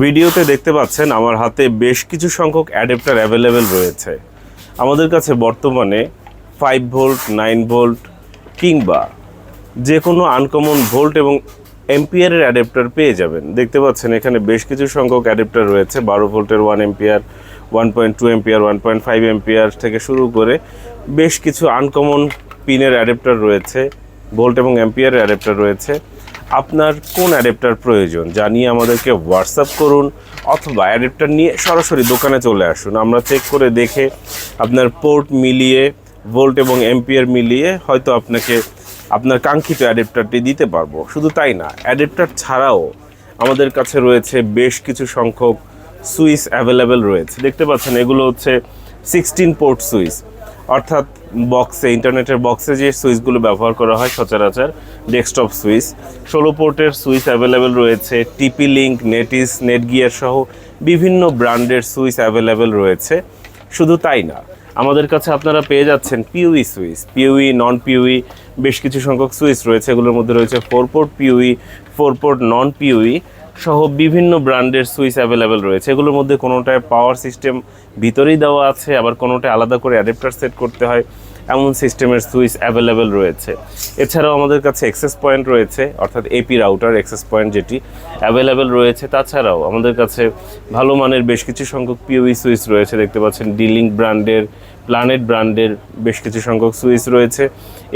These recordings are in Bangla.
ভিডিওতে দেখতে পাচ্ছেন আমার হাতে বেশ কিছু সংখ্যক অ্যাডাপ্টার অ্যাভেলেবেল রয়েছে। আমাদের কাছে বর্তমানে ফাইভ ভোল্ট নাইন ভোল্ট কিংবা যে কোনো আনকমন ভোল্ট এবং এম্পিয়ারের অ্যাডাপ্টার পেয়ে যাবেন। দেখতে পাচ্ছেন এখানে বেশ কিছু সংখ্যক অ্যাডাপ্টার রয়েছে, বারো ভোল্টের one ampere one point two ampere one point five ampere থেকে শুরু করে বেশ কিছু আনকমন পিনের অ্যাডাপ্টার রয়েছে ভোল্ট এবং এম্পিয়ারের অ্যাডাপ্টার রয়েছে। আপনার কোন অ্যাডাপ্টার প্রয়োজন? জানিয়ে আমাদেরকে হোয়াটসঅ্যাপ করুন অথবা অ্যাডাপ্টার নিয়ে সরাসরি দোকানে চলে আসুন। আমরা চেক করে দেখে আপনার পোর্ট মিলিয়ে ভোল্ট এবং এম্পিয়ার মিলিয়ে হয়তো আপনাকে আপনার কাঙ্ক্ষিত অ্যাডাপ্টারটি দিতে পারব। শুধু তাই না অ্যাডাপ্টার ছাড়াও আমাদের কাছে রয়েছে বেশ কিছু সংখ্যক সুইচ অ্যাভেলেবেল রয়েছে। দেখতে পাচ্ছেন, এগুলো হচ্ছে সিক্সটিন পোর্ট সুইচ। অর্থাৎ বক্সে ইন্টারনেটের বক্সে যে সুইচগুলো ব্যবহার করা হয় সচরাচর ডেস্কটপ সুইচ ষোলো পোর্টের সুইচ অ্যাভেলেবেল রয়েছে টিপি লিঙ্ক নেটিস নেটগিয়ার সহ বিভিন্ন ব্র্যান্ডের সুইচ অ্যাভেলেবেল রয়েছে। শুধু তাই না, আমাদের কাছে আপনারা পেয়ে যাচ্ছেন পিউই সুইচ পিউই নন পিউই বেশ কিছু সংখ্যক সুইচ রয়েছে। এগুলোর মধ্যে রয়েছে four port PoE four port non PoE সহ বিভিন্ন ব্র্যান্ডের সুইচ অ্যাভেলেবেল রয়েছে। এগুলোর মধ্যে কোনোটায় পাওয়ার সিস্টেম ভিতরেই দেওয়া আছে, আবার কোনোটায় আলাদা করে অ্যাডাপ্টার সেট করতে হয়, এমন সিস্টেমের সুইচ অ্যাভেলেবেল রয়েছে। এছাড়াও আমাদের কাছে এক্সেস পয়েন্ট রয়েছে, অর্থাৎ এপি রাউটার এক্সেস পয়েন্ট যেটি অ্যাভেলেবেল রয়েছে। তাছাড়াও আমাদের কাছে ভালো মানের বেশ কিছু সংখ্যক পিওই সুইচ রয়েছে, দেখতে পাচ্ছেন ডিলিং ব্র্যান্ডের প্ল্যানেট ব্র্যান্ডের বেশ কিছু সংখ্যক সুইচ রয়েছে।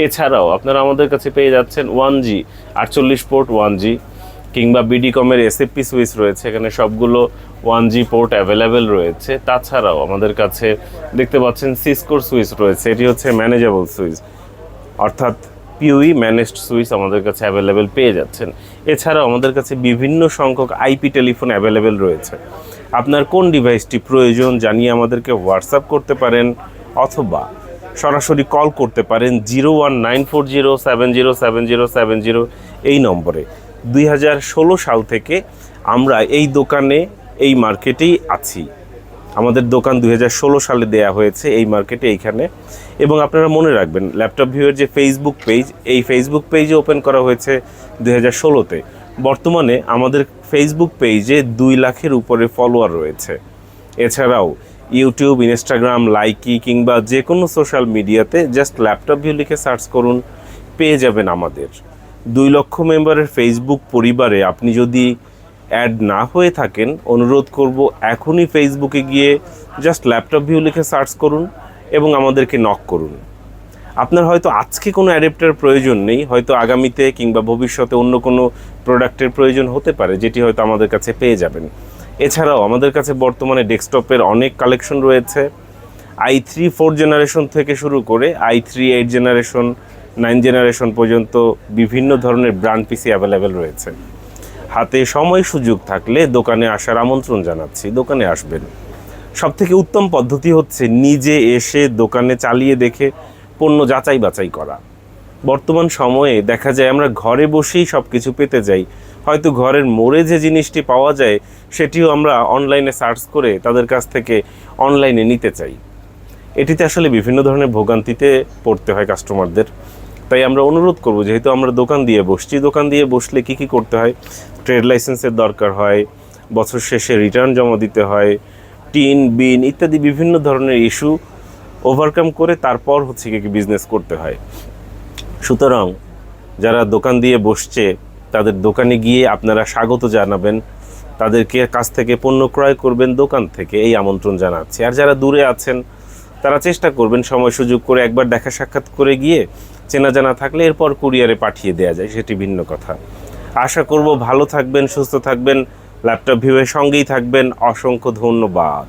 এছাড়াও আপনারা আমাদের কাছে পেয়ে যাচ্ছেন ওয়ান জি আটচল্লিশ পোর্ট ওয়ান জি কিংবা বিডিকমের এসএফপি সুইচ রয়েছে, এখানে সবগুলো ওয়ান জি পোর্ট অ্যাভেলেবেল রয়েছে। তাছাড়াও আমাদের কাছে দেখতে পাচ্ছেন সিসকোর সুইচ রয়েছে, এটি হচ্ছে ম্যানেজেবল সুইচ অর্থাৎ পিউই ম্যানেজড সুইচ আমাদের কাছে অ্যাভেলেবেল পেয়ে যাচ্ছেন। এছাড়াও আমাদের কাছে বিভিন্ন সংখ্যক আইপি টেলিফোন অ্যাভেলেবেল রয়েছে। আপনার কোন ডিভাইসটি প্রয়োজন জানিয়ে আমাদেরকে হোয়াটসঅ্যাপ করতে পারেন, অথবা সরাসরি কল করতে পারেন zero one nine four zero seven zero seven zero seven zero এই নম্বরে। দুই হাজার ষোলো সাল থেকে আমরা এই দোকানে এই মার্কেটেই আছি। আমাদের দোকান দুই হাজার ষোলো সালে দেয়া হয়েছে এই মার্কেটে এইখানে। এবং আপনারা মনে রাখবেন, ল্যাপটপ ভিউয়ের যে ফেসবুক পেজ এই ফেসবুক পেজে ওপেন করা হয়েছে দুই হাজার ষোলোতে বর্তমানে আমাদের ফেসবুক পেজে দুই লাখের উপরে ফলোয়ার রয়েছে। এছাড়াও ইউটিউব ইনস্টাগ্রাম লাইকি কিংবা যে কোনো সোশ্যাল মিডিয়াতে জাস্ট ল্যাপটপ ভিউ লিখে সার্চ করুন, পেয়ে যাবেন আমাদের। দুই লক্ষ মেম্বারের ফেসবুক পরিবারে আপনি যদি অ্যাড না হয়ে থাকেন, অনুরোধ করব এখনই ফেসবুকে গিয়ে জাস্ট ল্যাপটপ ভিউ লিখে সার্চ করুন এবং আমাদেরকে নক করুন। আপনার হয়তো আজকে কোনো অ্যাডাপ্টার প্রয়োজন নেই, হয়তো আগামীতে কিংবা ভবিষ্যতে অন্য কোনো প্রোডাক্টের প্রয়োজন হতে পারে, যেটি হয়তো আমাদের কাছে পেয়ে যাবেন। এছাড়াও আমাদের কাছে বর্তমানে ডেস্কটপের অনেক কালেকশন রয়েছে। আই থ্রি ফোর জেনারেশন থেকে শুরু করে I three eight generation nine generation পর্যন্ত বিভিন্ন ধরনের ব্র্যান্ড পিসি অ্যাভেলেবেল রয়েছে। হাতে সময় সুযোগ থাকলে দোকানে আসার আমন্ত্রণ জানাচ্ছি, দোকানে আসবেন। সবথেকে উত্তম পদ্ধতি হচ্ছে নিজে এসে দোকানে চালিয়ে দেখে পণ্য যাচাই বাছাই করা। বর্তমান সময়ে দেখা যায় আমরা ঘরে বসেই সব কিছু পেতে যাই, হয়তো ঘরের মোড়ে যে জিনিসটি পাওয়া যায় সেটিও আমরা অনলাইনে সার্চ করে তাদের কাছ থেকে অনলাইনে নিতে চাই। এটিতে আসলে বিভিন্ন ধরনের ভোগান্তিতে পড়তে হয় কাস্টমারদের। তাই আমরা অনুরোধ করব, যেহেতু আমরা দোকান দিয়ে বসছি, দোকান দিয়ে বসলে কি কি করতে হয়? ট্রেড লাইসেন্সের দরকার হয়, বছর শেষে রিটার্ন জমা দিতে হয়, টিন, বিন ইত্যাদি বিভিন্ন ধরনের ইস্যু ওভারকাম করে তারপর হচ্ছে কি বিজনেস করতে হয়। সুতরাং যারা দোকান দিয়ে বসছে, তাদের দোকানে গিয়ে আপনারা স্বাগত জানাবেন, তাদেরকে কাছ থেকে পণ্য ক্রয় করবেন দোকান থেকে, এই আমন্ত্রণ জানাচ্ছি। আর যারা দূরে আছেন, তারা চেষ্টা করবেন সময় সুযোগ করে একবার দেখা সাক্ষাৎ করে গিয়ে চেনা জানা থাকলে এরপর কুরিয়ারে পাঠিয়ে দেওয়া যায়, সেটি ভিন্ন কথা। আশা করব ভালো থাকবেন, সুস্থ থাকবেন। ল্যাপটপ ভিউয়ের সঙ্গেই থাকবেন। অসংখ্য ধন্যবাদ।